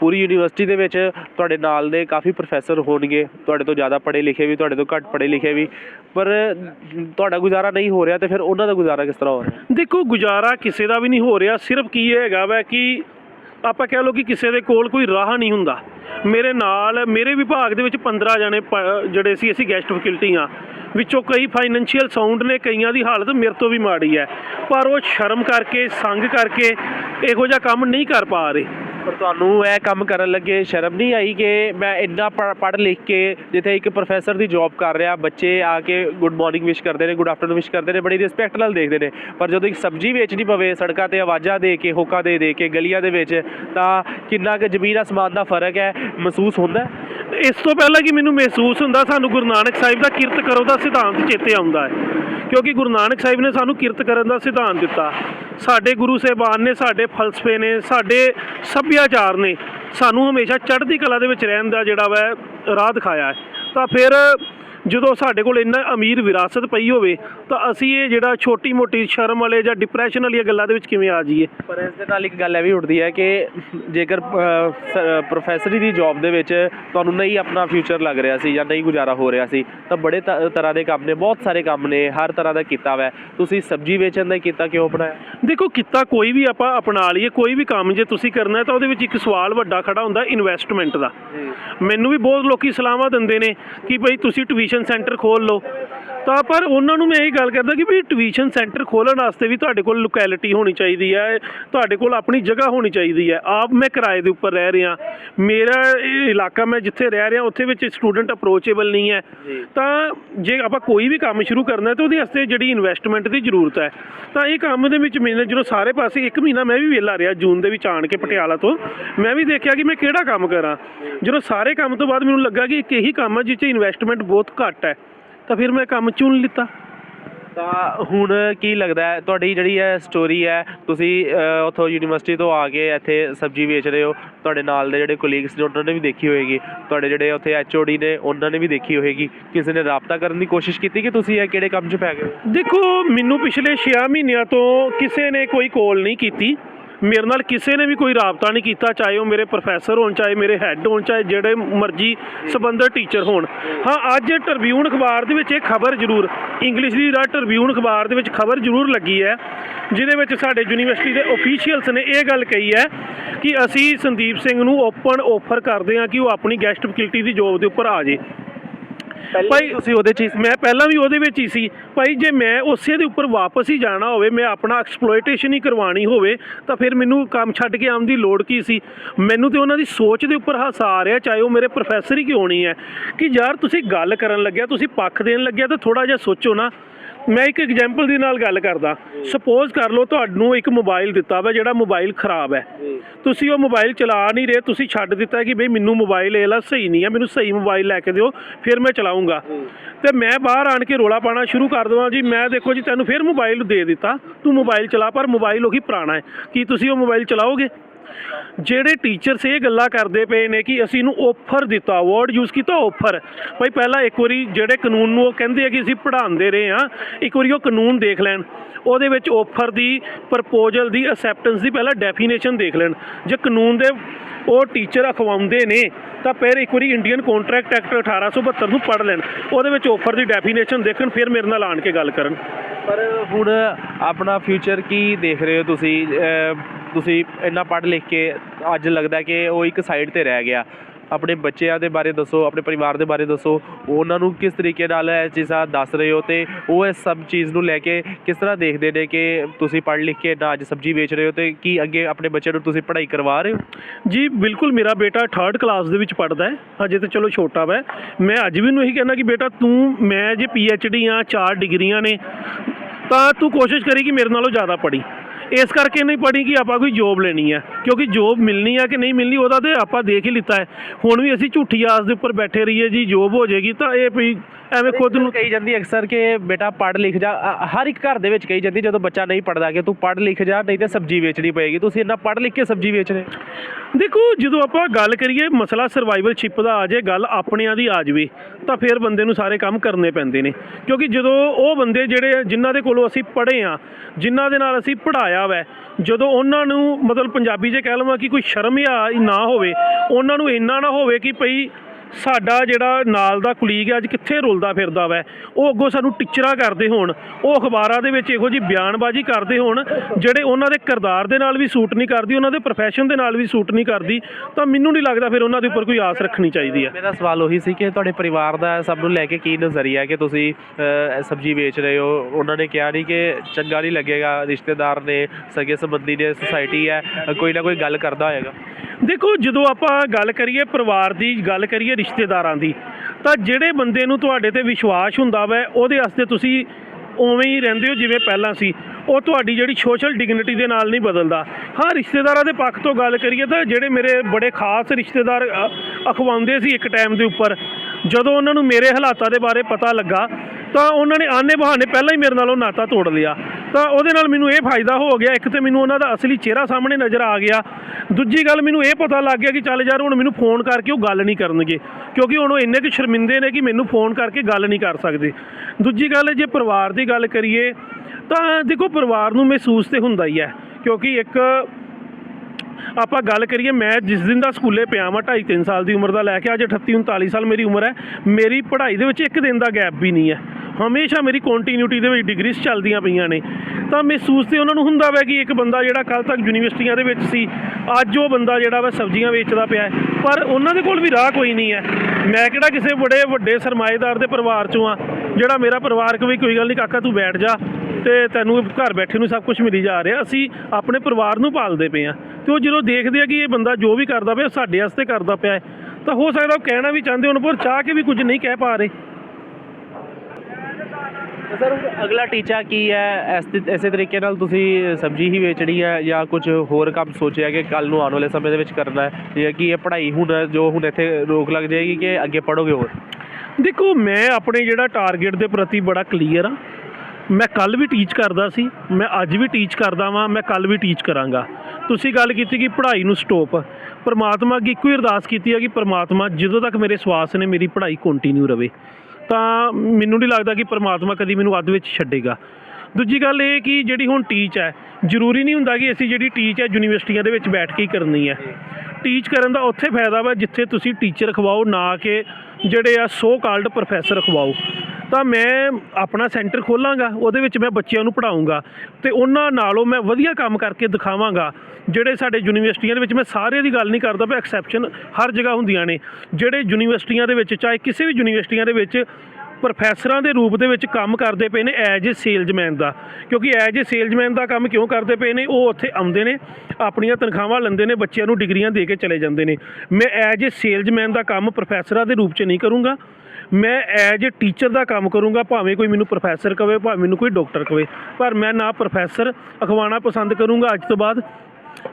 ਪੂਰੀ ਯੂਨੀਵਰਸਿਟੀ ਦੇ ਵਿੱਚ ਤੁਹਾਡੇ ਨਾਲ ਦੇ ਕਾਫੀ ਪ੍ਰੋਫੈਸਰ ਹੋਣਗੇ, ਤੁਹਾਡੇ ਤੋਂ ਜ਼ਿਆਦਾ ਪੜ੍ਹੇ ਲਿਖੇ ਵੀ, ਤੁਹਾਡੇ ਤੋਂ ਘੱਟ ਪੜ੍ਹੇ ਲਿਖੇ ਵੀ, ਪਰ ਤੁਹਾਡਾ ਗੁਜ਼ਾਰਾ ਨਹੀਂ ਹੋ ਰਿਹਾ ਤੇ ਫਿਰ ਉਹਨਾਂ ਦਾ ਗੁਜ਼ਾਰਾ ਕਿਸ ਤਰ੍ਹਾਂ ਹੋ ਰਿਹਾ? ਦੇਖੋ, ਗੁਜ਼ਾਰਾ ਕਿਸੇ ਦਾ ਵੀ ਨਹੀਂ ਹੋ ਰਿਹਾ, ਸਿਰਫ ਕੀ ਹੈਗਾ ਵਾ ਕਿ ਆਪਾਂ ਕਹਿ ਲਓ ਕਿ ਕਿਸੇ ਦੇ ਕੋਲ ਕੋਈ ਰਾਹ ਨਹੀਂ ਹੁੰਦਾ। ਮੇਰੇ ਨਾਲ, ਮੇਰੇ ਵਿਭਾਗ ਦੇ ਵਿੱਚ 15 ਜਣੇ ਪ- ਜਿਹੜੇ ਸੀ, ਅਸੀਂ ਗੈਸਟ ਫੈਕਲਟੀ ਆ ਵਿੱਚੋਂ ਕਈ ਫਾਈਨੈਂਸ਼ੀਅਲ ਸਾਊਂਡ ਨੇ, ਕਈਆਂ ਦੀ ਹਾਲਤ ਮੇਰੇ ਤੋਂ ਵੀ ਮਾੜੀ ਹੈ। ਪਰ ਉਹ ਸ਼ਰਮ ਕਰਕੇ, ਸੰਗ ਕਰਕੇ ਇਹੋ ਜਿਹਾ ਕੰਮ ਨਹੀਂ ਕਰ ਪਾ ਰਹੇ। ਪਰ ਤੁਹਾਨੂੰ ਇਹ ਕੰਮ ਕਰਨ ਲੱਗੇ ਸ਼ਰਮ ਨਹੀਂ ਆਈ ਕਿ ਮੈਂ ਇੰਨਾ ਪੜ੍ਹ ਲਿਖ ਕੇ ਜਿੱਥੇ ਇੱਕ ਪ੍ਰੋਫੈਸਰ ਦੀ ਜੌਬ ਕਰ ਰਿਹਾ, ਬੱਚੇ ਆ ਕੇ ਗੁੱਡ ਮਾਰਨਿੰਗ ਵਿਸ਼ ਕਰਦੇ ਨੇ ਗੁੱਡ ਆਫਟਰਨੂਨ ਵਿਸ਼ ਕਰਦੇ ਨੇ, ਬੜੀ ਰਿਸਪੈਕਟ ਨਾਲ ਦੇਖਦੇ ਨੇ। ਪਰ ਜਦੋਂ ਇੱਕ ਸਬਜ਼ੀ ਵੇਚਣੀ ਪਵੇ, ਸੜਕਾਂ ਤੇ ਆਵਾਜ਼ਾਂ ਦੇ ਕੇ, ਹੋਕਾ ਦੇ ਦੇ ਕੇ, ਗਲੀਆਂ ਦੇ ਵਿੱਚ, ਤਾਂ ਕਿੰਨਾ ਕੁ ਜ਼ਮੀਨ ਅਸਮਾਨ ਦਾ ਫ਼ਰਕ ਹੈ, ਮਹਿਸੂਸ ਹੁੰਦਾ ਇਸ ਤੋਂ ਪਹਿਲਾਂ ਕਿ ਮੈਨੂੰ ਮਹਿਸੂਸ ਹੁੰਦਾ, ਸਾਨੂੰ ਗੁਰੂ ਨਾਨਕ ਸਾਹਿਬ ਦਾ ਕਿਰਤ ਕਰੋ ਦਾ ਸਿਧਾਂਤ ਚੇਤੇ ਆਉਂਦਾ ਹੈ। ਕਿਉਂਕਿ ਗੁਰੂ ਨਾਨਕ ਸਾਹਿਬ ਨੇ ਸਾਨੂੰ ਕਿਰਤ ਕਰਨ ਦਾ ਸਿਧਾਂਤ ਦਿੱਤਾ। ਸਾਡੇ ਗੁਰੂ ਸਾਹਿਬਾਨ ਨੇ, ਸਾਡੇ ਫਲਸਫੇ ਨੇ, ਸਾਡੇ ਸੱਭਿਆਚਾਰ ਨੇ ਸਾਨੂੰ ਹਮੇਸ਼ਾ ਚੜ੍ਹਦੀ ਕਲਾ ਦੇ ਵਿੱਚ ਰਹਿਣ ਦਾ ਜਿਹੜਾ ਵਾ ਰਾਹ ਦਿਖਾਇਆ ਹੈ। ਤਾਂ ਫਿਰ ਜਦੋਂ ਸਾਡੇ ਕੋਲ ਇੰਨਾ ਅਮੀਰ ਵਿਰਾਸਤ ਪਈ ਹੋਵੇ ਤਾਂ ਅਸੀਂ ਇਹ ਜਿਹੜਾ ਛੋਟੀ ਮੋਟੀ ਸ਼ਰਮ ਵਾਲੇ ਜਾਂ ਡਿਪਰੈਸ਼ਨ ਵਾਲੀਆਂ ਗੱਲਾਂ ਦੇ ਵਿੱਚ ਕਿਵੇਂ ਆ ਜਾਈਏ? ਪਰ ਇਸ ਦੇ ਨਾਲ ਇੱਕ ਗੱਲ ਇਹ ਵੀ ਉੱਠਦੀ ਹੈ ਕਿ ਜੇਕਰ ਪ੍ਰੋਫੈਸਰੀ ਦੀ ਜੌਬ ਦੇ ਵਿੱਚ ਤੁਹਾਨੂੰ ਨਹੀਂ ਆਪਣਾ ਫਿਊਚਰ ਲੱਗ ਰਿਹਾ ਸੀ ਜਾਂ ਨਹੀਂ ਗੁਜ਼ਾਰਾ ਹੋ ਰਿਹਾ ਸੀ ਤਾਂ ਬੜੇ ਤਰ੍ਹਾਂ ਦੇ ਕੰਮ ਨੇ ਬਹੁਤ ਸਾਰੇ ਕੰਮ ਨੇ ਹਰ ਤਰ੍ਹਾਂ ਦਾ ਕੀਤਾ ਵੈ। ਤੁਸੀਂ ਸਬਜ਼ੀ ਵੇਚਣ ਦਾ ਕੀਤਾ ਕਿਉਂ ਬਣਾਇਆ ਦੇਖੋ ਕਿੱਤਾ ਕੋਈ ਵੀ ਆਪਾਂ ਅਪਣਾ ਲਈਏ ਕੋਈ ਵੀ ਕੰਮ ਜੇ ਤੁਸੀਂ ਕਰਨਾ ਹੈ ਤਾਂ ਉਹਦੇ ਵਿੱਚ ਇੱਕ ਸਵਾਲ ਵੱਡਾ ਖੜਾ ਹੁੰਦਾ ਇਨਵੈਸਟਮੈਂਟ ਦਾ। ਮੈਨੂੰ ਵੀ ਬਹੁਤ ਲੋਕੀ ਸਲਾਹਾਂ ਦਿੰਦੇ ਨੇ ਕਿ ਭਈ ਤੁਸੀਂ ਟਿਊਸ਼ਨ ਸੈਂਟਰ ਖੋਲ ਲਓ। ਤਾਂ ਪਰ ਉਹਨਾਂ ਨੂੰ ਮੈਂ ਇਹ ਗੱਲ ਕਰਦਾ ਕਿ ਵੀ ਟਿਊਸ਼ਨ ਸੈਂਟਰ ਖੋਲਣ ਵਾਸਤੇ ਵੀ ਤੁਹਾਡੇ ਕੋਲ ਲੋਕੈਲਿਟੀ ਹੋਣੀ ਚਾਹੀਦੀ ਹੈ ਤੁਹਾਡੇ ਕੋਲ ਆਪਣੀ ਜਗ੍ਹਾ ਹੋਣੀ ਚਾਹੀਦੀ ਹੈ। ਆਪ ਮੈਂ ਕਿਰਾਏ ਦੇ ਉੱਪਰ ਰਹਿ ਰਿਹਾ। ਮੇਰਾ ਇਹ ਇਲਾਕਾ ਮੈਂ ਜਿੱਥੇ ਰਹਿ ਰਿਹਾ ਉੱਥੇ ਵਿੱਚ ਸਟੂਡੈਂਟ ਅਪਰੋਚੇਬਲ ਨਹੀਂ ਹੈ। ਤਾਂ ਜੇ ਆਪਾਂ ਕੋਈ ਵੀ ਕੰਮ ਸ਼ੁਰੂ ਕਰਨਾ ਹੈ ਤਾਂ ਉਹਦੇ ਵਾਸਤੇ ਜਿਹੜੀ ਇਨਵੈਸਟਮੈਂਟ ਦੀ ਜ਼ਰੂਰਤ ਹੈ। ਤਾਂ ਇਹ ਕੰਮ ਦੇ ਵਿੱਚ ਮੈਨੂੰ ਜਦੋਂ ਸਾਰੇ ਪਾਸੇ ਇੱਕ ਮਹੀਨਾ ਮੈਂ ਵੀ ਵਿਹਲਾ ਰਿਹਾ ਜੂਨ ਦੇ ਵਿੱਚ ਆਣ ਕੇ ਪਟਿਆਲਾ ਤੋਂ ਮੈਂ ਵੀ ਦੇਖਿਆ ਕਿ ਮੈਂ ਕਿਹੜਾ ਕੰਮ ਕਰਾਂ। ਜਦੋਂ ਸਾਰੇ ਕੰਮ ਤੋਂ ਬਾਅਦ ਮੈਨੂੰ ਲੱਗਾ ਕਿ ਇੱਕ ਇਹੀ ਕੰਮ ਹੈ ਜਿਸ 'ਚ ਇਨਵੈਸਟਮੈਂਟ ਬਹੁਤ ਘੱਟ ਹੈ। ਤਾਂ ਫਿਰ ਮੈਂ ਕੰਮ ਚੁਣ ਲਿੱਤਾ। ਤਾਂ ਹੁਣ ਕੀ ਲੱਗਦਾ ਹੈ ਤੁਹਾਡੀ ਜਿਹੜੀ ਹੈ ਸਟੋਰੀ ਹੈ ਤੁਸੀਂ ਉੱਥੋਂ ਯੂਨੀਵਰਸਿਟੀ ਤੋਂ ਆ ਕੇ ਇੱਥੇ ਸਬਜ਼ੀ ਵੇਚ ਰਹੇ ਹੋ। ਤੁਹਾਡੇ ਨਾਲ ਦੇ ਜਿਹੜੇ ਕੋਲੀਗਸ ਨੇ ਉਹਨਾਂ ਨੇ ਵੀ ਦੇਖੀ ਹੋਏਗੀ। ਤੁਹਾਡੇ ਜਿਹੜੇ ਉੱਥੇ ਐਚਓਡੀ ਨੇ ਉਹਨਾਂ ਨੇ ਵੀ ਦੇਖੀ ਹੋਏਗੀ। ਕਿਸੇ ਨੇ ਰਾਬਤਾ ਕਰਨ ਦੀ ਕੋਸ਼ਿਸ਼ ਕੀਤੀ ਕਿ ਤੁਸੀਂ ਇਹ ਕਿਹੜੇ ਕੰਮ 'ਚ ਪੈ ਗਏ ਹੋ? ਦੇਖੋ ਮੈਨੂੰ ਪਿਛਲੇ 6 ਮਹੀਨਿਆਂ ਤੋਂ ਕਿਸੇ ਨੇ ਕੋਈ ਕਾਲ ਨਹੀਂ ਕੀਤੀ। ਮੇਰੇ ਨਾਲ ਕਿਸੇ ਨੇ ਵੀ ਕੋਈ ਰਾਬਤਾ ਨਹੀਂ ਕੀਤਾ, ਚਾਹੇ ਉਹ ਮੇਰੇ ਪ੍ਰੋਫੈਸਰ ਹੋਣ, ਚਾਹੇ ਮੇਰੇ ਹੈੱਡ ਹੋਣ, ਚਾਹੇ ਜਿਹੜੇ ਮਰਜ਼ੀ ਸੰਬੰਧਿਤ ਟੀਚਰ ਹੋਣ। ਹਾਂ, ਅੱਜ ਟ੍ਰਿਬਿਊਨ ਅਖਬਾਰ ਦੇ ਵਿੱਚ ਇਹ ਖਬਰ ਜ਼ਰੂਰ ਇੰਗਲਿਸ਼ ਦੀ ਰਾ ਟ੍ਰਿਬਿਊਨ ਅਖਬਾਰ ਦੇ ਵਿੱਚ ਖਬਰ ਜ਼ਰੂਰ ਲੱਗੀ ਹੈ, ਜਿਹਦੇ ਵਿੱਚ ਸਾਡੇ ਯੂਨੀਵਰਸਿਟੀ ਦੇ ਅਫੀਸ਼ੀਅਲਸ ਨੇ ਇਹ ਗੱਲ ਕਹੀ ਹੈ ਕਿ ਅਸੀਂ ਸੰਦੀਪ ਸਿੰਘ ਨੂੰ ਓਪਨ ਆਫਰ ਕਰਦੇ ਹਾਂ ਕਿ ਉਹ ਆਪਣੀ ਗੈਸਟ ਫੈਕਲਟੀ ਦੀ ਜੋਬ ਦੇ ਉੱਪਰ ਆ ਜੇ ਭਾਈ ਤੁਸੀਂ ਉਹਦੇ ਚ। ਮੈਂ ਪਹਿਲਾਂ ਵੀ ਉਹਦੇ ਵਿੱਚ ਹੀ ਸੀ। ਭਾਈ ਜੇ ਮੈਂ ਉਸੇ ਦੇ ਉੱਪਰ ਵਾਪਸ ਹੀ ਜਾਣਾ ਹੋਵੇ ਮੈਂ ਆਪਣਾ ਐਕਸਪਲੋਇਟੇਸ਼ਨ ਹੀ ਕਰਵਾਣੀ ਹੋਵੇ ਤਾਂ ਫਿਰ ਮੈਨੂੰ ਕੰਮ ਛੱਡ ਕੇ ਆਉਣ ਦੀ ਲੋੜ ਕੀ ਸੀ? ਮੈਨੂੰ ਤੇ ਉਹਨਾਂ ਦੀ ਸੋਚ ਦੇ ਉੱਪਰ ਹਾਸਾ ਆ ਰਿਹਾ ਚਾਹੇ ਉਹ ਮੇਰੇ ਪ੍ਰੋਫੈਸਰ ਹੀ ਕਿਉਂ ਨਹੀਂ ਹੈ। ਕਿ ਯਾਰ ਤੁਸੀਂ ਗੱਲ ਕਰਨ ਲੱਗਿਆ ਤੁਸੀਂ ਪੱਖ ਦੇਣ ਲੱਗਿਆ ਤਾਂ ਥੋੜਾ ਜਿਹਾ ਸੋਚੋ ਨਾ। ਮੈਂ ਇੱਕ ਐਗਜ਼ਾਮਪਲ ਦੀ ਨਾਲ ਗੱਲ ਕਰਦਾ। ਸਪੋਜ਼ ਕਰ ਲਓ ਤੁਹਾਨੂੰ ਇੱਕ ਮੋਬਾਈਲ ਦਿੱਤਾ ਵਾ ਜਿਹੜਾ ਮੋਬਾਈਲ ਖਰਾਬ ਹੈ। ਤੁਸੀਂ ਉਹ ਮੋਬਾਈਲ ਚਲਾ ਨਹੀਂ ਰਹੇ ਤੁਸੀਂ ਛੱਡ ਦਿੱਤਾ ਕਿ ਬਈ ਮੈਨੂੰ ਮੋਬਾਈਲ ਇਹ ਲਾ ਸਹੀ ਨਹੀਂ ਹੈ ਮੈਨੂੰ ਸਹੀ ਮੋਬਾਈਲ ਲੈ ਕੇ ਦਿਓ ਫਿਰ ਮੈਂ ਚਲਾਉਂਗਾ। ਤੇ ਮੈਂ ਬਾਹਰ ਆਣ ਕੇ ਰੋਲਾ ਪਾਣਾ ਸ਼ੁਰੂ ਕਰ ਦਵਾਂ ਜੀ ਮੈਂ ਦੇਖੋ ਜੀ ਤੈਨੂੰ ਫਿਰ ਮੋਬਾਈਲ ਦੇ ਦਿੱਤਾ ਤੂੰ ਮੋਬਾਈਲ ਚਲਾ ਪਰ ਮੋਬਾਈਲ ਉਹੀ ਪੁਰਾਣਾ ਹੈ। ਕੀ ਤੁਸੀਂ ਉਹ ਮੋਬਾਈਲ ਚਲਾਓਗੇ? ਜਿਹੜੇ ਟੀਚਰਸ ਇਹ ਗੱਲਾਂ ਕਰਦੇ ਪਏ ਨੇ ਕਿ ਅਸੀਂ ਇਹਨੂੰ ਆਫਰ ਦਿੱਤਾ ਵਰਡ ਯੂਜ਼ ਕੀਤਾ ਆਫਰ ਭਾਈ ਪਹਿਲਾਂ ਇੱਕ ਵਾਰੀ ਜਿਹੜੇ ਕਾਨੂੰਨ ਨੂੰ ਉਹ ਕਹਿੰਦੇ ਆ ਕਿ ਅਸੀਂ ਪੜ੍ਹਾਉਂਦੇ ਰਹੇ ਆ ਇੱਕ ਵਾਰੀ ਉਹ ਕਾਨੂੰਨ ਦੇਖ ਲੈਣ। ਉਹਦੇ ਵਿੱਚ ਆਫਰ ਦੀ ਪ੍ਰਪੋਜ਼ਲ ਦੀ ਅਸੈਪਟੈਂਸ ਦੀ ਪਹਿਲਾਂ ਡੈਫੀਨੇਸ਼ਨ ਦੇਖ ਲੈਣ। ਜੇ ਕਾਨੂੰਨ ਦੇ ਉਹ ਟੀਚਰ ਅਖਵਾਉਂਦੇ ਨੇ, ਤਾਂ ਫਿਰ ਇੱਕ ਵਾਰੀ ਇੰਡੀਅਨ ਕੰਟਰੈਕਟ ਐਕਟ 1872 ਨੂੰ ਪੜ੍ਹ ਲੈਣ। ਉਹਦੇ ਵਿੱਚ ਆਫਰ ਦੀ ਡੈਫੀਨੇਸ਼ਨ ਦੇਖਣ, ਫਿਰ ਮੇਰੇ ਨਾਲ ਆਣ ਕੇ ਗੱਲ ਕਰਨ। ਪਰ ਹੁਣ ਆਪਣਾ ਫਿਊਚਰ ਕੀ ਦੇਖ ਰਹੇ ਹੋ ਤੁਸੀਂ? ਤੁਸੀਂ ਇੰਨਾ ਪੜ੍ਹ ਲਿਖ ਕੇ ਅੱਜ ਲੱਗਦਾ ਕਿ ਉਹ ਇੱਕ ਸਾਈਡ ਤੇ ਰਹਿ ਗਿਆ। ਆਪਣੇ ਬੱਚਿਆਂ ਦੇ ਬਾਰੇ ਦੱਸੋ, ਆਪਣੇ ਪਰਿਵਾਰ ਦੇ ਬਾਰੇ ਦੱਸੋ, ਉਹਨਾਂ ਨੂੰ ਕਿਸ ਤਰੀਕੇ ਨਾਲ ਇਹ ਚੀਜ਼ਾਂ ਦੱਸ ਰਹੇ ਹੋ ਤੇ ਉਹ ਇਸ ਸਭ ਚੀਜ਼ ਨੂੰ ਲੈ ਕੇ ਕਿਸ ਤਰ੍ਹਾਂ ਦੇਖਦੇ ਨੇ ਕਿ ਤੁਸੀਂ ਪੜ੍ਹ ਲਿਖ ਕੇ ਨਾ ਅੱਜ ਸਬਜ਼ੀ ਵੇਚ ਰਹੇ ਹੋ ਤੇ ਕੀ ਅੱਗੇ ਆਪਣੇ ਬੱਚਿਆਂ ਨੂੰ ਤੁਸੀਂ ਪੜ੍ਹਾਈ ਕਰਵਾ ਰਹੇ ਹੋ? ਜੀ, ਬਿਲਕੁਲ ਮੇਰਾ ਬੇਟਾ 3rd ਕਲਾਸ ਦੇ ਵਿੱਚ ਪੜ੍ਹਦਾ ਹੈ। ਅਜੇ ਤਾਂ ਚਲੋ ਛੋਟਾ ਵਾ। ਮੈਂ ਅੱਜ ਵੀ ਉਹਨੂੰ ਇਹੀ ਕਹਿੰਦਾ ਕਿ ਬੇਟਾ ਤੂੰ, ਮੈਂ ਜੇ ਡੀ ਆ ਚਾਰ ਡਿਗਰੀਆਂ ਨੇ, ਤਾਂ ਤੂੰ ਕੋਸ਼ਿਸ਼ ਕਰੀ ਕਿ ਮੇਰੇ ਨਾਲੋਂ ਜ਼ਿਆਦਾ ਪੜ੍ਹੀ। ਇਸ ਕਰਕੇ ਨਹੀਂ ਪੜੀ ਕਿ ਆਪਾਂ ਕੋਈ ਜੋਬ ਲੈਣੀ ਹੈ ਕਿਉਂਕਿ ਜੋਬ ਮਿਲਣੀ ਹੈ ਕਿ ਨਹੀਂ ਮਿਲਣੀ ਉਹਦਾ ਤੇ ਆਪਾਂ ਦੇਖ ਹੀ ਲਿੱਤਾ ਹੈ। ਹੁਣ ਵੀ ਅਸੀਂ ਝੂਠੀ ਆਸ ਦੇ ਉੱਪਰ ਬੈਠੇ ਰਹੀਏ ਜੀ ਜੋਬ ਹੋ ਜਾਏਗੀ ਤਾਂ ਇਹ ਵੀ ਐਵੇਂ ਖੁਦ ਨੂੰ ਕਹੀ ਜਾਂਦੀ ਅਕਸਰ ਕਿ ਬੇਟਾ ਪੜ੍ਹ ਲਿਖ ਜਾ ਅ- ਹਰ ਇੱਕ ਘਰ ਦੇ ਵਿੱਚ ਕਹੀ ਜਾਂਦੀ ਜਦੋਂ ਬੱਚਾ ਨਹੀਂ ਪੜਦਾ ਕਿ ਤੂੰ ਪੜ੍ਹ ਲਿਖ ਜਾ ਨਹੀਂ ਤੇ ਸਬਜ਼ੀ ਵੇਚਣੀ ਪਏਗੀ। ਤੁਸੀਂ ਇੰਨਾ ਪੜ੍ਹ ਲਿਖ ਕੇ ਸਬਜ਼ੀ ਵੇਚ ਰਹੇ। ਦੇਖੋ ਜਦੋਂ ਆਪਾਂ ਗੱਲ ਕਰੀਏ ਮਸਲਾ ਸਰਵਾਈਵਲਸ਼ਿਪ ਦਾ ਆ ਜੇ ਗੱਲ ਆਪਣਿਆਂ ਦੀ ਆ ਜਾਵੇ ਤਾਂ ਫਿਰ ਬੰਦੇ ਨੂੰ ਸਾਰੇ ਕੰਮ ਕਰਨੇ ਪੈਂਦੇ ਨੇ। ਕਿਉਂਕਿ ਜਦੋਂ ਉਹ ਬੰਦੇ ਜਿਹੜੇ ਜਿਨ੍ਹਾਂ ਦੇ ਕੋਲੋਂ ਅਸੀਂ ਪੜ੍ਹੇ ਆ ਜਿਨ੍ਹਾਂ ਦੇ ਨਾਲ ਅਸੀਂ ਪੜ੍ਹਾਇਆ ਵੈ। ਜਦੋਂ ਉਹਨਾਂ ਨੂੰ ਮਤਲਬ ਪੰਜਾਬੀ 'ਚ ਕਹਿ ਲਵਾਂ ਕਿ ਕੋਈ ਸ਼ਰਮ ਜਾਂ ਨਾ ਹੋਵੇ, ਉਹਨਾਂ ਨੂੰ ਇੰਨਾ ਨਾ ਹੋਵੇ ਕਿ ਭਈ ਸਾਡਾ ਜਿਹੜਾ ਨਾਲ ਦਾ ਕੁਲੀਗ ਹੈ ਅੱਜ ਕਿੱਥੇ ਰੁਲਦਾ ਫਿਰਦਾ ਵੈ? ਉਹ ਅੱਗੋਂ ਸਾਨੂੰ ਟੀਚਰਾਂ ਕਰਦੇ ਹੋਣ ਉਹ ਅਖਬਾਰਾਂ ਦੇ ਵਿੱਚ ਇਹੋ ਜੀ ਬਿਆਨਬਾਜ਼ੀ ਕਰਦੇ ਹੋਣ ਜਿਹੜੇ ਉਹਨਾਂ ਦੇ ਕਿਰਦਾਰ ਦੇ ਨਾਲ ਵੀ ਸੂਟ ਨਹੀਂ ਕਰਦੀ ਉਹਨਾਂ ਦੇ ਪ੍ਰੋਫੈਸ਼ਨ ਦੇ ਨਾਲ ਵੀ ਸੂਟ ਨਹੀਂ ਕਰਦੀ ਤਾਂ ਮੈਨੂੰ ਨਹੀਂ ਲੱਗਦਾ ਫਿਰ ਉਹਨਾਂ ਦੇ ਉੱਪਰ ਕੋਈ ਆਸ ਰੱਖਣੀ ਚਾਹੀਦੀ ਹੈ ਮੇਰਾ ਸਵਾਲ ਉਹੀ ਸੀ ਕਿ ਤੁਹਾਡੇ ਪਰਿਵਾਰ ਦਾ ਸਭ ਨੂੰ ਲੈ ਕੇ ਕੀ ਨਜ਼ਰੀਆ ਹੈ ਕਿ ਤੁਸੀਂ ਸਬਜ਼ੀ ਵੇਚ ਰਹੇ ਹੋ? ਉਹਨਾਂ ਨੇ ਕਿਹਾ ਨਹੀਂ ਕਿ ਚੰਗਾ ਨਹੀਂ ਲੱਗੇਗਾ ਰਿਸ਼ਤੇਦਾਰ ਨੇ ਸਗੇ ਸੰਬੰਧੀ ਨੇ ਸੁਸਾਇਟੀ ਹੈ ਕੋਈ ਨਾ ਕੋਈ ਗੱਲ ਕਰਦਾ ਹੋਏਗਾ। ਦੇਖੋ ਜਦੋਂ ਆਪਾਂ ਗੱਲ ਕਰੀਏ ਪਰਿਵਾਰ ਦੀ ਗੱਲ ਕਰੀਏ ਰਿਸ਼ਤੇਦਾਰਾਂ ਦੀ। ਤਾਂ ਜਿਹੜੇ ਬੰਦੇ ਨੂੰ ਤੁਹਾਡੇ ਤੇ ਵਿਸ਼ਵਾਸ ਹੁੰਦਾ ਵੈ, ਉਹਦੇ ਵਾਸਤੇ ਤੁਸੀਂ ਉਵੇਂ ਹੀ ਰਹਿੰਦੇ ਹੋ ਜਿਵੇਂ ਪਹਿਲਾਂ ਸੀ। ਉਹ ਤੁਹਾਡੀ ਜਿਹੜੀ ਸੋਸ਼ਲ ਡਿਗਨਿਟੀ ਦੇ ਨਾਲ ਨਹੀਂ ਬਦਲਦਾ। ਹਾਂ, ਰਿਸ਼ਤੇਦਾਰਾਂ ਦੇ ਪੱਖ ਤੋਂ ਗੱਲ ਕਰੀਏ ਤਾਂ ਜਿਹੜੇ ਮੇਰੇ ਬੜੇ ਖਾਸ ਰਿਸ਼ਤੇਦਾਰ ਅਖਵਾਉਂਦੇ ਸੀ ਇੱਕ ਟਾਈਮ ਦੇ ਉੱਪਰ, ਜਦੋਂ ਉਹਨਾਂ ਨੂੰ ਮੇਰੇ ਹਾਲਾਤਾਂ ਦੇ ਬਾਰੇ ਪਤਾ ਲੱਗਾ, ਤਾਂ ਉਹਨਾਂ ਨੇ ਆਨੇ ਬਹਾਨੇ ਪਹਿਲਾਂ ਹੀ ਮੇਰੇ ਨਾਲੋਂ ਨਾਤਾ ਤੋੜ ਲਿਆ। ਤਾਂ ਉਹਦੇ ਨਾਲ ਮੈਨੂੰ ਇਹ ਫਾਇਦਾ ਹੋ ਗਿਆ, ਇੱਕ ਤੇ ਮੈਨੂੰ ਉਹਨਾਂ ਦਾ ਅਸਲੀ ਚਿਹਰਾ ਸਾਹਮਣੇ ਨਜ਼ਰ ਆ ਗਿਆ, ਦੂਜੀ ਗੱਲ ਮੈਨੂੰ ਇਹ ਪਤਾ ਲੱਗ ਗਿਆ ਕਿ ਚੱਲ ਯਾਰ ਹੁਣ ਮੈਨੂੰ ਫੋਨ ਕਰਕੇ ਉਹ ਗੱਲ ਨਹੀਂ ਕਰਨਗੇ, ਕਿਉਂਕਿ ਹੁਣ ਉਹ ਇੰਨੇ ਕਿ ਸ਼ਰਮਿੰਦੇ ਨੇ ਕਿ ਮੈਨੂੰ ਫੋਨ ਕਰਕੇ ਗੱਲ ਨਹੀਂ ਕਰ ਸਕਦੇ। ਦੂਜੀ ਗੱਲ, ਜੇ ਪਰਿਵਾਰ ਦੀ ਗੱਲ ਕਰੀਏ, ਤਾਂ ਦੇਖੋ ਪਰਿਵਾਰ ਨੂੰ ਮਹਿਸੂਸ ਤੇ ਹੁੰਦਾ ਹੀ ਹੈ, ਕਿਉਂਕਿ ਇੱਕ ਆਪਾਂ ਗੱਲ ਕਰੀਏ, ਮੈਂ ਜਿਸ ਦਿਨ ਦਾ ਸਕੂਲੇ ਪਿਆ ਵਾਂ 2.5 3 ਸਾਲ ਦੀ ਉਮਰ ਦਾ ਲੈ ਕੇ, ਅੱਜ 38 39 ਸਾਲ ਮੇਰੀ ਉਮਰ ਹੈ, ਮੇਰੀ ਪੜ੍ਹਾਈ ਦੇ ਵਿੱਚ ਇੱਕ ਦਿਨ ਦਾ ਗੈਪ ਵੀ ਨਹੀਂ ਹੈ। ਹਮੇਸ਼ਾ ਮੇਰੀ ਕੰਟੀਨਿਊਟੀ ਦੇ ਵਿੱਚ ਡਿਗਰੀਜ਼ ਚੱਲਦੀਆਂ ਪਈਆਂ ਨੇ। ਤਾਂ ਮਹਿਸੂਸ ਤੇ ਉਹਨਾਂ ਨੂੰ ਹੁੰਦਾ ਵਾ ਕਿ ਇੱਕ ਬੰਦਾ ਜਿਹੜਾ ਕੱਲ ਤੱਕ ਯੂਨੀਵਰਸਿਟੀਆਂ ਦੇ ਵਿੱਚ ਸੀ, ਅੱਜ ਉਹ ਬੰਦਾ ਜਿਹੜਾ ਵਾ ਸਬਜ਼ੀਆਂ ਵੇਚਦਾ ਪਿਆ ਪਰ ਉਹਨਾਂ ਦੇ ਕੋਲ ਵੀ ਰਾਹ ਕੋਈ ਨਹੀਂ ਹੈ। ਮੈਂ ਕਿਹੜਾ ਕਿਸੇ ਬੜੇ ਵੱਡੇ ਸਰਮਾਏਦਾਰ ਦੇ ਪਰਿਵਾਰ ਚੋਂ ਆ ਜਿਹੜਾ ਮੇਰਾ ਪਰਿਵਾਰ ਵੀ ਕੋਈ ਗੱਲ ਨਹੀਂ, ਕਾਕਾ ਤੂੰ ਬੈਠ ਜਾ। ਤੇ ਤੈਨੂੰ ਘਰ ਬੈਠੇ ਨੂੰ ਸਭ ਕੁਝ ਮਿਲੀ ਜਾ ਰਿਹਾ ਅਸੀਂ ਆਪਣੇ ਪਰਿਵਾਰ ਨੂੰ ਪਾਲਦੇ ਪਏ ਆ ਤੇ ਉਹ ਜਦੋਂ ਦੇਖਦੇ ਆ ਕਿ ਇਹ ਬੰਦਾ ਜੋ ਵੀ ਕਰਦਾ ਪਿਆ ਸਾਡੇ ਵਾਸਤੇ ਕਰਦਾ ਪਿਆ ਤਾਂ ਹੋ ਸਕਦਾ ਉਹ ਕਹਿਣਾ ਵੀ ਚਾਹੁੰਦੇ ਹੋਣ ਪਰ ਚਾਹ ਕੇ ਵੀ ਕੁਝ ਨਹੀਂ ਕਹਿ ਪਾ ਰਹੇ। ਸਰ ਅਗਲਾ ਟੀਚਾ ਕੀ ਹੈ? ਇਸ ਇਸੇ ਤਰੀਕੇ ਨਾਲ ਤੁਸੀਂ ਸਬਜ਼ੀ ਹੀ ਵੇਚਣੀ ਹੈ ਜਾਂ ਕੁਝ ਹੋਰ ਕੰਮ ਸੋਚਿਆ ਕਿ ਕੱਲ ਨੂੰ ਆਉਣ ਵਾਲੇ ਸਮੇਂ ਦੇ ਵਿੱਚ ਕਰਨਾ ਹੈ? ਜਾਂ ਕਿ ਇਹ ਪੜ੍ਹਾਈ ਹੁਣ ਜੋ ਹੁਣ ਇੱਥੇ ਰੋਕ ਲੱਗ ਜਾਏਗੀ ਕਿ ਅੱਗੇ ਪੜੋਗੇ ਹੋਰ? ਦੇਖੋ ਮੈਂ ਆਪਣੇ ਜਿਹੜਾ ਟਾਰਗੇਟ ਦੇ ਪ੍ਰਤੀ ਬੜਾ ਕਲੀਅਰ ਆ ਮੈਂ ਕੱਲ ਵੀ ਟੀਚ ਕਰਦਾ ਸੀ, ਮੈਂ ਅੱਜ ਵੀ ਟੀਚ ਕਰਦਾ ਵਾਂ, ਮੈਂ ਕੱਲ ਵੀ ਟੀਚ ਕਰਾਂਗਾ। ਤੁਸੀਂ ਗੱਲ ਕੀਤੀ ਕਿ ਪੜ੍ਹਾਈ ਨੂੰ ਸਟੋਪ ਪਰਮਾਤਮਾ ਅੱਗੇ ਇੱਕੋ ਹੀ ਅਰਦਾਸ ਕੀਤੀ ਹੈ ਕਿ ਪਰਮਾਤਮਾ ਜਦੋਂ ਤੱਕ ਮੇਰੇ ਸਵਾਸ ਨੇ, ਮੇਰੀ ਪੜ੍ਹਾਈ ਕੰਟੀਨਿਊ ਰਵੇ। ਤਾਂ ਮੈਨੂੰ ਨਹੀਂ ਲੱਗਦਾ ਕਿ ਪਰਮਾਤਮਾ ਕਦੀ ਮੈਨੂੰ ਅੱਧ ਵਿੱਚ ਛੱਡੇਗਾ। ਦੂਜੀ ਗੱਲ ਇਹ ਕਿ ਜਿਹੜੀ ਹੁਣ ਟੀਚ ਹੈ, ਜ਼ਰੂਰੀ ਨਹੀਂ ਹੁੰਦਾ ਕਿ ਅਸੀਂ ਜਿਹੜੀ ਟੀਚ ਹੈ ਯੂਨੀਵਰਸਿਟੀਆਂ ਦੇ ਵਿੱਚ ਬੈਠ ਕੇ ਹੀ ਕਰਨੀ ਹੈ। ਟੀਚ ਕਰਨ ਦਾ ਉੱਥੇ ਫਾਇਦਾ ਵਾ ਜਿੱਥੇ ਤੁਸੀਂ ਟੀਚਰ ਖਵਾਓ ਨਾ ਕਿ ਜਿਹੜੇ ਆ ਸੋ ਕਾਲਡ ਪ੍ਰੋਫੈਸਰ ਖਵਾਓ ਤਾਂ ਮੈਂ ਆਪਣਾ ਸੈਂਟਰ ਖੋਲਾਂਗਾ, ਉਹਦੇ ਵਿੱਚ ਮੈਂ ਬੱਚਿਆਂ ਨੂੰ ਪੜ੍ਹਾਉਂਗਾ ਤੇ ਉਹਨਾਂ ਨਾਲੋਂ ਮੈਂ ਵਧੀਆ ਕੰਮ ਕਰਕੇ ਦਿਖਾਵਾਂਗਾ, ਜਿਹੜੇ ਸਾਡੇ ਯੂਨੀਵਰਸਿਟੀਆਂ ਦੇ ਵਿੱਚ ਮੈਂ ਸਾਰੇ ਦੀ ਗੱਲ ਨਹੀਂ ਕਰਦਾ, ਪਰ ਐਕਸੈਪਸ਼ਨ ਹਰ ਜਗ੍ਹਾ ਹੁੰਦੀਆਂ ਨੇ, ਜਿਹੜੇ ਯੂਨੀਵਰਸਿਟੀਆਂ ਦੇ ਵਿੱਚ, ਚਾਹੇ ਕਿਸੇ ਵੀ ਯੂਨੀਵਰਸਿਟੀਆਂ ਦੇ ਵਿੱਚ ਪ੍ਰੋਫੈਸਰਾਂ ਦੇ ਰੂਪ ਦੇ ਵਿੱਚ ਕੰਮ ਕਰਦੇ ਪਏ ਨੇ ਐਜ ਏ ਸੇਲਜ਼ਮੈਨ ਦਾ, ਕਿਉਂਕਿ ਐਜ ਏ ਸੇਲਜ਼ਮੈਨ ਦਾ ਕੰਮ ਕਿਉਂ ਕਰਦੇ ਪਏ ਨੇ, ਉਹ ਉੱਥੇ ਆਉਂਦੇ ਨੇ, ਆਪਣੀਆਂ ਤਨਖਾਹਾਂ ਲੈਂਦੇ ਨੇ, ਬੱਚਿਆਂ ਨੂੰ ਡਿਗਰੀਆਂ ਦੇ ਕੇ ਚਲੇ ਜਾਂਦੇ ਨੇ। ਮੈਂ ਐਜ ਏ ਸੇਲਜ਼ਮੈਨ ਦਾ ਕੰਮ ਪ੍ਰੋਫੈਸਰਾਂ ਦੇ ਰੂਪ 'ਚ ਨਹੀਂ ਕਰੂੰਗਾ ਮੈਂ ਐਜ ਏ ਟੀਚਰ ਦਾ ਕੰਮ ਕਰੂੰਗਾ, ਭਾਵੇਂ ਕੋਈ ਮੈਨੂੰ ਪ੍ਰੋਫੈਸਰ ਕਵੇ, ਭਾਵੇਂ ਮੈਨੂੰ ਕੋਈ ਡਾਕਟਰ ਕਵੇ, ਪਰ ਮੈਂ ਨਾ ਪ੍ਰੋਫੈਸਰ ਅਖਵਾਉਣਾ ਪਸੰਦ ਕਰੂੰਗਾ। ਅੱਜ ਤੋਂ ਬਾਅਦ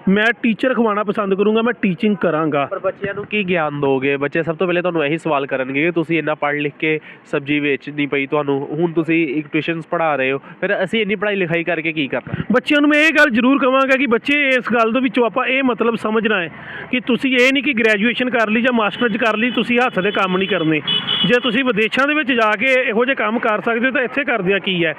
ਮੈਂ ਟੀਚਰ ਖਵਾਉਣਾ ਪਸੰਦ ਕਰੂੰਗਾ ਮੈਂ ਟੀਚਿੰਗ ਕਰਾਂਗਾ। ਪਰ ਬੱਚਿਆਂ ਨੂੰ ਕੀ ਗਿਆਨ ਦੋਗੇ? ਬੱਚੇ ਸਭ ਤੋਂ ਪਹਿਲੇ ਤੁਹਾਨੂੰ ਇਹੀ ਸਵਾਲ ਕਰਨਗੇ ਕਿ ਤੁਸੀਂ ਇੰਨਾ ਪੜ੍ਹ ਲਿਖ ਕੇ ਸਬਜ਼ੀ ਵੇਚਣੀ ਪਈ ਤੁਹਾਨੂੰ ਹੁਣ ਤੁਸੀਂ ਇੱਕ ਟਿਊਸ਼ਨਸ ਪੜ੍ਹਾ ਰਹੇ ਹੋ ਫਿਰ ਅਸੀਂ ਇੰਨੀ ਪੜ੍ਹਾਈ ਲਿਖਾਈ ਕਰਕੇ ਕੀ ਕਰਨਾ? ਬੱਚਿਆਂ ਨੂੰ ਮੈਂ ਇਹ ਗੱਲ ਜ਼ਰੂਰ ਕਹਾਂਗਾ ਕਿ ਬੱਚੇ ਇਸ ਗੱਲ ਦੇ ਵਿੱਚੋਂ ਆਪਾਂ ਇਹ ਮਤਲਬ ਸਮਝਣਾ ਹੈ ਕਿ ਤੁਸੀਂ ਇਹ ਨਹੀਂ ਕਿ ਗ੍ਰੈਜੂਏਸ਼ਨ ਕਰ ਲਈ ਜਾਂ ਮਾਸਟਰਜ਼ ਕਰ ਲਈ ਤੁਸੀਂ ਹੱਥ ਦੇ ਕੰਮ ਨਹੀਂ ਕਰਨੇ। ਜੇ ਤੁਸੀਂ ਵਿਦੇਸ਼ਾਂ ਦੇ ਵਿੱਚ ਜਾ ਕੇ ਇਹੋ ਜਿਹੇ ਕੰਮ ਕਰ ਸਕਦੇ ਹੋ ਤਾਂ ਇੱਥੇ ਕਰਦਿਆਂ ਕੀ ਹੈ?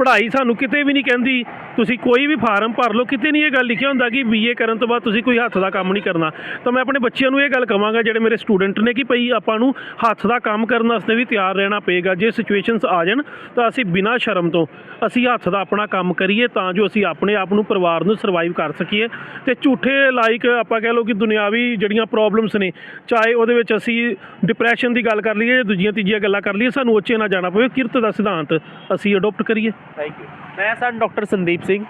ਪੜ੍ਹਾਈ ਸਾਨੂੰ ਕਿਤੇ ਵੀ ਨਹੀਂ ਕਹਿੰਦੀ। ਤੁਸੀਂ ਕੋਈ ਵੀ ਫਾਰਮ ਭਰ ਲਓ, ਕਿਤੇ ਨਹੀਂ ਇਹ ਗੱਲ ਲਿਖਿਆ ਹੁੰਦਾ ਕਿ ਬੀਏ ਕਰਨ ਤੋਂ ਬਾਅਦ ਤੁਸੀਂ ਕੋਈ ਹੱਥ ਦਾ ਕੰਮ ਨਹੀਂ ਕਰਨਾ। ਤਾਂ ਮੈਂ ਆਪਣੇ ਬੱਚਿਆਂ ਨੂੰ ਇਹ ਗੱਲ ਕਹਾਂਗਾ ਜਿਹੜੇ ਮੇਰੇ ਸਟੂਡੈਂਟ ਨੇ ਕਿ ਭਈ ਆਪਾਂ ਨੂੰ ਹੱਥ ਦਾ ਕੰਮ ਕਰਨ ਵਾਸਤੇ ਵੀ ਤਿਆਰ ਰਹਿਣਾ ਪਏਗਾ। ਜੇ ਸਿਚੁਏਸ਼ਨਸ ਆ ਜਾਣ, ਤਾਂ ਅਸੀਂ ਬਿਨਾਂ ਸ਼ਰਮ ਤੋਂ ਅਸੀਂ ਹੱਥ ਦਾ ਆਪਣਾ ਕੰਮ ਕਰੀਏ, ਤਾਂ ਜੋ ਅਸੀਂ ਆਪਣੇ ਆਪ ਨੂੰ ਪਰਿਵਾਰ ਨੂੰ ਸਰਵਾਈਵ ਕਰ ਸਕੀਏ। ਤੇ ਝੂਠੇ ਲਾਈਕ ਆਪਾਂ ਕਹਿ ਲਓ ਕਿ ਦੁਨਿਆਵੀ ਜਿਹੜੀਆਂ ਪ੍ਰੋਬਲਮਸ ਨੇ, ਚਾਹੇ ਉਹਦੇ ਵਿੱਚ ਅਸੀਂ ਡਿਪਰੈਸ਼ਨ ਦੀ ਗੱਲ ਕਰ ਲਈਏ ਜਾਂ ਦੂਜੀਆਂ ਤੀਜੀਆਂ ਗੱਲਾਂ ਕਰ ਲਈਏ, ਸਾਨੂੰ ਉੱਚੇ ਨਾ ਜਾਣਾ ਪਵੇ। ਕਿਰਤ ਦਾ ਸਿਧਾਂਤ ਅਸੀਂ ਅਡਾਪਟ ਕਰੀਏ। ਥੈਂਕ ਯੂ ਮੈਂ ਸਨ ਡਾਕਟਰ ਸੰਦੀਪ ਸਿੰਘ,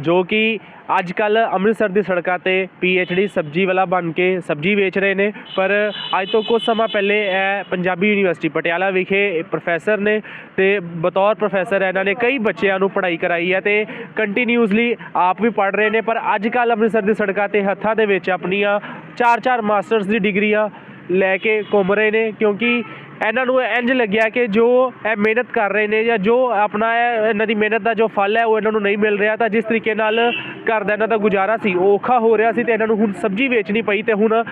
ਜੋ ਕਿ ਅੱਜ ਕੱਲ ਅੰਮ੍ਰਿਤਸਰ ਦੀ ਸੜਕਾਂ ਤੇ ਡੀ ਸਬਜ਼ੀ ਵਾਲਾ ਬਣ ਕੇ ਸਬਜ਼ੀ ਵੇਚ ਰਹੇ ਨੇ, ਪਰ ਅੱਜ ਤੋਂ ਕੁਝ ਸਮਾਂ ਪਹਿਲੇ ਇਹ ਪੰਜਾਬੀ ਯੂਨੀਵਰਸਿਟੀ ਪਟਿਆਲਾ ਵਿਖੇ ਪ੍ਰੋਫੈਸਰ ਨੇ ਤੇ ਬਤੌਰ ਪ੍ਰੋਫੈਸਰ ਇਹਨਾਂ ਨੇ ਕਈ ਬੱਚਿਆਂ ਨੂੰ ਪੜ੍ਹਾਈ ਕਰਾਈ ਹੈ ਤੇ ਕੰਟੀਨਿਊਸਲੀ ਆਪ ਵੀ ਪੜ੍ਹ ਰਹੇ ਨੇ, ਪਰ ਅੱਜ ਕੱਲ ਅੰਮ੍ਰਿਤਸਰ ਦੀ ਸੜਕਾਂ ਤੇ ਹੱਥਾਂ ਦੇ ਵਿੱਚ ਆਪਣੀਆਂ ਚਾਰ ਚਾਰ ਮਾਸਟਰਸ ਦੀ ਡਿਗਰੀਆਂ ਲੈ ਕੇ ਘੁੰਮ ਰਹੇ ਨੇ, ਕਿਉਂਕਿ ਇਹਨਾਂ ਨੂੰ ਇੰਜ ਲੱਗਿਆ ਕਿ ਜੋ ਇਹ ਮਿਹਨਤ ਕਰ ਰਹੇ ਨੇ ਜਾਂ ਜੋ ਆਪਣਾ ਇਹ ਇਹਨਾਂ ਦੀ ਮਿਹਨਤ ਦਾ ਜੋ ਫਲ ਹੈ, ਉਹ ਇਹਨਾਂ ਨੂੰ ਨਹੀਂ ਮਿਲ ਰਿਹਾ। ਤਾਂ ਜਿਸ ਤਰੀਕੇ ਨਾਲ ਘਰ ਦਾ ਇਹਨਾਂ ਦਾ ਗੁਜ਼ਾਰਾ ਸੀ, ਉਹ ਔਖਾ ਹੋ ਰਿਹਾ ਸੀ ਤੇ ਇਹਨਾਂ ਨੂੰ ਹੁਣ ਸਬਜ਼ੀ ਵੇਚਣੀ ਪਈ ਤੇ ਹੁਣ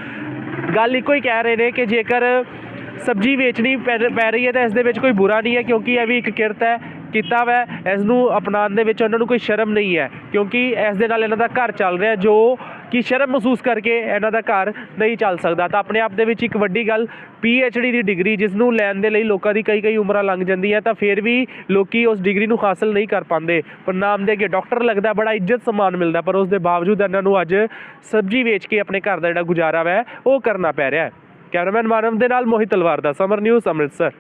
ਗੱਲ ਇੱਕੋ ਹੀ ਕਹਿ ਰਹੇ ਨੇ ਕਿ ਜੇਕਰ ਸਬਜ਼ੀ ਵੇਚਣੀ ਪੈ ਪੈ ਰਹੀ ਹੈ ਤਾਂ ਇਸ ਦੇ ਵਿੱਚ ਕੋਈ ਬੁਰਾ ਨਹੀਂ ਹੈ, ਕਿਉਂਕਿ ਇਹ ਵੀ ਇੱਕ ਕਿਰਤ ਹੈ, ਕੀਤਾ ਵੈ ਇਸ ਨੂੰ ਅਪਣਾਉਣ ਦੇ ਵਿੱਚ ਉਹਨਾਂ ਨੂੰ ਕੋਈ ਸ਼ਰਮ ਨਹੀਂ ਹੈ, ਕਿਉਂਕਿ ਇਸ ਦੇ ਨਾਲ ਇਹਨਾਂ ਦਾ ਘਰ ਚੱਲ ਰਿਹਾ ਜੋ ਕਿ ਸ਼ਰਮ ਮਹਿਸੂਸ ਕਰਕੇ ਇਹਨਾਂ ਦਾ ਘਰ ਨਹੀਂ ਚੱਲ ਸਕਦਾ। ਤਾਂ ਆਪਣੇ ਆਪ ਦੇ ਵਿੱਚ ਇੱਕ ਵੱਡੀ ਗੱਲ ਡੀ ਦੀ ਡਿਗਰੀ ਜਿਸ ਨੂੰ ਲੈਣ ਦੇ ਲਈ ਲੋਕਾਂ ਦੀ ਕਈ ਕਈ ਉਮਰਾਂ ਲੰਘ ਜਾਂਦੀ ਹੈ ਤਾਂ ਫਿਰ ਵੀ ਲੋਕੀ ਉਸ ਡਿਗਰੀ ਨੂੰ ਹਾਸਲ ਨਹੀਂ ਕਰ ਪਾਉਂਦੇ। ਪਰ ਨਾਮ ਦੇ ਅੱਗੇ ਡਾਕਟਰ ਲੱਗਦਾ, ਬੜਾ ਇੱਜ਼ਤ ਸਨਮਾਨ ਮਿਲਦਾ, ਪਰ ਉਸ ਦੇ ਬਾਵਜੂਦ ਇਹਨਾਂ ਨੂੰ ਅੱਜ ਸਬਜ਼ੀ ਵੇਚ ਕੇ ਆਪਣੇ ਘਰ ਦਾ ਜਿਹੜਾ ਗੁਜ਼ਾਰਾ ਵੈ, ਉਹ ਕਰਨਾ ਪੈ ਰਿਹਾ ਹੈ। ਕੈਮਰਾਮੈਨ ਮਾਨਵ ਦੇ ਨਾਲ ਮੋਹਿਤ ਤਲਵਾਰ ਦਾ, ਸਮਰ ਨਿਊਜ਼, ਅੰਮ੍ਰਿਤਸਰ।